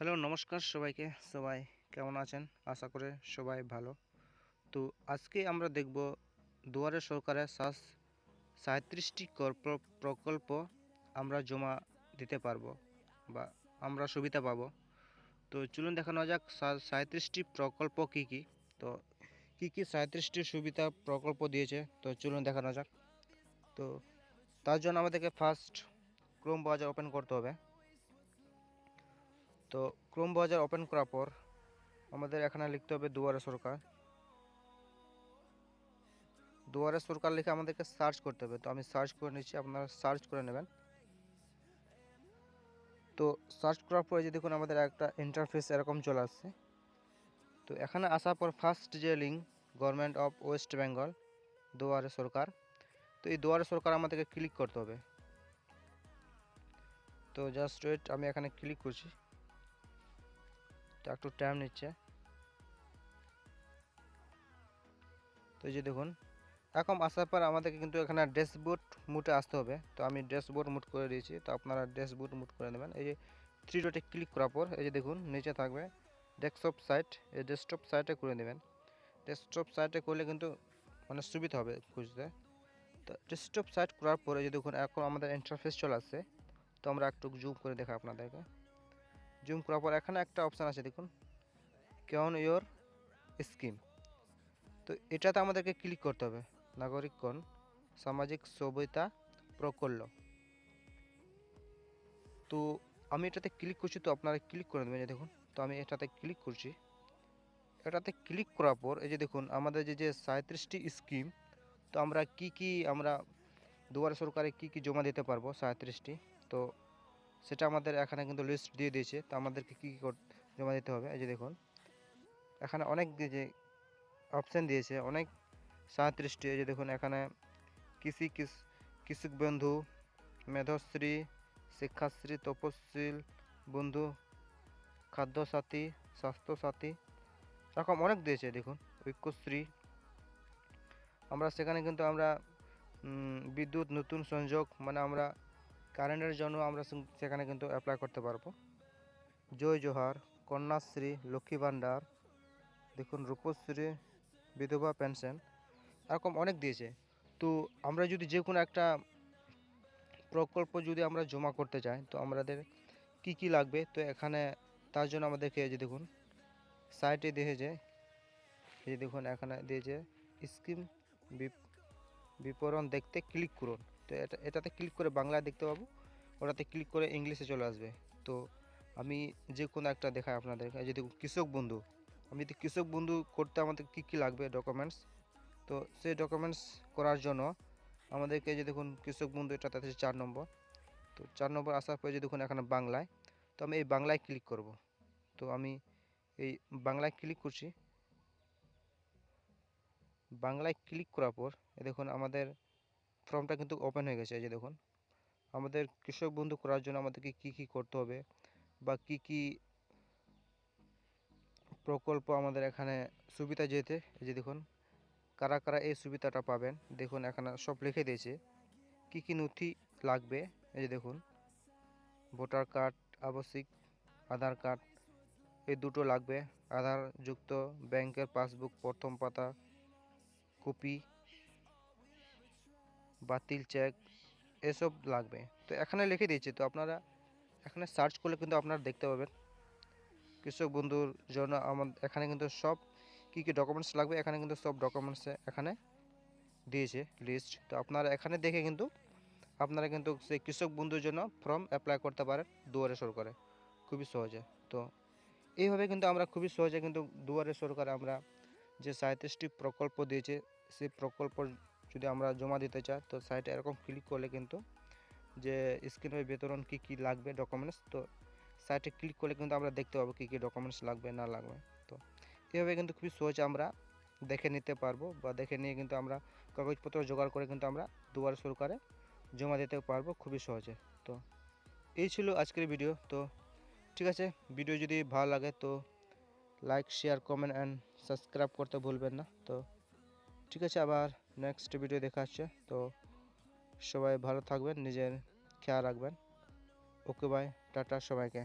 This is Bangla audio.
হ্যালো, নমস্কার সবাইকে। সবাই কেমন আছেন? আশা করে সবাই ভালো। তো আজকে আমরা দেখব দুয়ারে সরকারের শ্বাস সাঁত্রিশটি প্রকল্প আমরা জমা দিতে পারব বা আমরা সুবিধা পাবো। তো চলুন দেখানো যাক সাঁত্রিশটি প্রকল্প কি কি। তো কি কি সাঁত্রিশটি সুবিধা প্রকল্প দিয়েছে? তো চলুন দেখানো যাক। তো তার জন্য আমাদেরকে ফার্স্ট ক্রোম ব্রাউজার ওপেন করতে হবে। তো ক্রোম ব্রাউজার ওপেন করার পর আমাদের এখানে লিখতে হবে দুয়ারে সরকার। দুয়ারে সরকার লিখে আমাদেরকে সার্চ করতে হবে। তো আমি সার্চ করে নিচ্ছি, আপনারা সার্চ করে নেবেন। তো সার্চ করার পরে যে দেখুন আমাদের একটা ইন্টারফেস এরকম চলে আসছে। তো এখানে আসার পর ফার্স্ট যে link government of West Bengal Duare Sarkar. তো এই দুয়ারে সরকার আমাদেরকে ক্লিক করতে হবে। তো জাস্ট ওয়েট আমি এখানে ক্লিক করছি। তো একটু টাইম নিচ্ছে। তো এই যে দেখুন, এখন আসার পর আমাদেরকে কিন্তু এখানে ড্যাশবোর্ড মুটে আসতে হবে। তো আমি ড্যাশবোর্ড মুট করে দিয়েছি, তো আপনারা ড্যাশবোর্ড মুট করে নেবেন। এই যে থ্রি ডটে ক্লিক করার পর, এই যে দেখুন, নিচে থাকবে ডেস্কটপ সাইট এই ডেস্কটপ সাইটে করে নেবেন। ডেস্কটপ সাইটে করলে কিন্তু মানে সুবিধা হবে খুঁজতে। তো ডেস্কটপ সাইট করার পরে যে দেখুন, এখন আমাদের ইন্টারফেস চলে আসছে। তো আমরা একটু জুম করে দেখা আপনাদেরকে। জুম করার পর এখানে একটা অপশান আছে, দেখুন। কেমন ইয়োর স্কিম তো এটাতে আমাদেরকে ক্লিক করতে হবে। নাগরিকগণ সামাজিক সভ্যতা প্রকল্প। তো আমি এটাতে ক্লিক করছি, তো আপনারা ক্লিক করে দেবেন দেখুন। তো আমি এটাতে ক্লিক করছি। এটাতে ক্লিক করার পর, এই যে দেখুন, আমাদের যে যে সাঁত্রিশটি স্কিম তো আমরা কি কি, আমরা দুয়ারে সরকারে কি কি জমা দিতে পারব সাঁত্রিশটি? তো সেটা আমাদের এখানে কিন্তু লিস্ট দিয়ে দিয়েছে। তো আমাদেরকে কী কী জমা দিতে হবে? এই যে দেখুন, এখানে অনেক যে অপশান দিয়েছে, অনেক সাঁত্রিশটি। এই যে দেখুন, এখানে কৃষি কৃষক বন্ধু, মেধশ্রী, শিক্ষাশ্রী, তপশীল বন্ধু, খাদ্যসাথী, স্বাস্থ্যসাথী, এরকম অনেক দিয়েছে। দেখুন, ঐক্যশ্রী। আমরা সেখানে কিন্তু আমরা বিদ্যুৎ, নতুন সংযোগ মানে আমরা কারেন্টের জন্য আমরা সেখানে কিন্তু অ্যাপ্লাই করতে পারব। জয় জোহার, কন্যাশ্রী, লক্ষ্মী ভাণ্ডার, দেখুন রূপশ্রী, বিধবা পেনশন এরকম অনেক দিয়েছে। তো আমরা যদি যে কোনো একটা প্রকল্প যদি আমরা জমা করতে চাই, তো আমাদের কি কি লাগবে? তো এখানে তার জন্য আমাদেরকে যে দেখুন সাইটে দিয়েছে, এই দেখুন এখানে দিয়েছে স্কিম বিবরণ দেখতে ক্লিক করুন। তো এটা, এটাতে ক্লিক করে বাংলায় দেখতে পাবো। ওটাতে ক্লিক করে ইংলিশে চলে আসবে। তো আমি যে কোনো একটা দেখাই আপনাদেরকে যদি কৃষক বন্ধু। আমি যদি কৃষক বন্ধু করতে আমাদের কী কী লাগবে ডকুমেন্টস তো সেই ডকুমেন্টস করার জন্য আমাদেরকে যে দেখুন, কৃষক বন্ধু, এটা তাতে চার নম্বর। তো চার নম্বর আসার পরে যে দেখুন, এখানে বাংলায়। তো আমি এই বাংলায় ক্লিক করব। তো আমি এই বাংলায় ক্লিক করছি। বাংলায় ক্লিক করার পর দেখুন, আমাদের ফর্মটা কিন্তু ওপেন হয়ে গেছে, এই যে দেখুন। আমাদের কৃষক বন্ধু করার জন্য আমাদেরকে কি কি করতে হবে বা কি কি প্রকল্প আমাদের এখানে সুবিধা যেতে, এই যে দেখুন, কারা কারা এই সুবিধাটা পাবেন, দেখুন, এখানে সব লিখে দিয়েছে। কি কি নথি লাগবে, এই যে দেখুন, ভোটার কার্ড আবশ্যিক আধার কার্ড, এই দুটো লাগবে। আধার যুক্ত ব্যাংকের পাসবুক, প্রথম পাতা, কপি বাতিল চেক, এসব লাগবে। তো এখানে লিখে দিয়েছি, তো আপনারা এখানে সার্চ করলে কিন্তু আপনারা দেখতে পাবেন। কৃষক বন্ধুর জন্য আমার এখানে কিন্তু সব কী কী ডকুমেন্টস লাগবে, এখানে কিন্তু সব ডকুমেন্টস এখানে দিয়েছে লিস্ট তো আপনারা এখানে দেখে কিন্তু আপনারা কিন্তু সেই কৃষক বন্ধুর জন্য ফর্ম অ্যাপ্লাই করতে পারেন দুয়ারে সরকারে। খুবই সহজে। তো এইভাবে কিন্তু আমরা খুবই সহজে কিন্তু দুয়ারে সরকারে আমরা যে সাঁত্রিশটি প্রকল্প দিয়েছে, সেই প্রকল্প যদি আমরা জমা দিতে চাই, তো সাইটে এরকম ক্লিক করলে কিন্তু যে স্ক্রিনের বিতরণ কী কী লাগবে ডকুমেন্টস তো সাইটে ক্লিক করলে কিন্তু আমরা দেখতে পাবো কী কী ডকুমেন্টস লাগবে, না লাগবে। তো এভাবে কিন্তু খুবই সহজে আমরা দেখে নিতে পারব বা দেখে নিয়ে কিন্তু আমরা কাগজপত্র জোগাড় করে কিন্তু আমরা দুবার সরকারে জমা দিতে পারব খুবই সহজে। তো এই ছিল আজকের ভিডিও তো ঠিক আছে ভিডিও যদি ভালো লাগে তো like share comment and subscribe করতে ভুলবেন না। তো ঠিক আছে, আবার নেক্সট ভিডিও দেখা হচ্ছে। তো সবাই ভালো থাকবেন, নিজের খেয়াল রাখবেন। ওকে বাই টাটা সবাইকে।